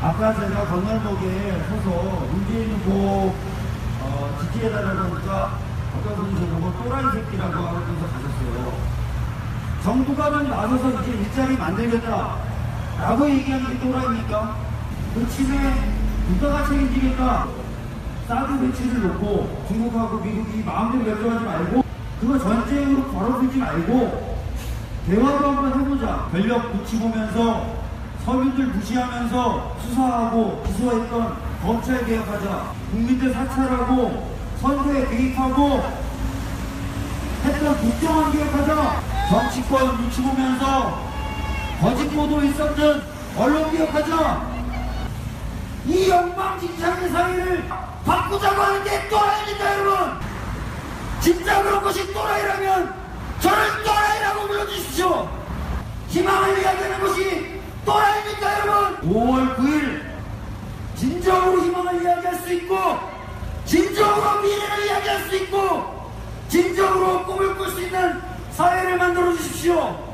아까 제가 건널목에 서서 문재인 후보 어, 지지해달라고 하니까 어떤 분이 저보고 또라이 새끼라고 하면서 가셨어요. 정부가 좀 나서서 이제 일자리 만들겠다. 라고 얘기하는 게 또라이입니까? 그 침해 누가 책임지겠다. 사드 배치를 놓고 중국하고 미국이 마음대로 결정하지 말고 그거 전쟁으로 걸어들지 말고 대화도 한번 해보자. 권력 붙이보면서 서민들 무시하면서 수사하고 기소했던 검찰 개혁하자. 국민들 사찰하고 선거에 개입하고 했던 국정원 개혁하자. 정치권 눈치 보면서 거짓 보도 있었던 언론 개혁하자. 이 엉망진창의 사회를 바꾸자고 하는 게 또라이입니다, 여러분! 진짜 그런 것이 또라이라면 저를 또라이라고 불러주십시오! 희망을 이야기하는 것이 또라이입니까, 여러분? 5월 9일 진정으로 희망을 이야기할 수 있고 진정으로 미래를 이야기할 수 있고 진정으로 꿈을 꿀 수 있는 사회를 만들어 주십시오.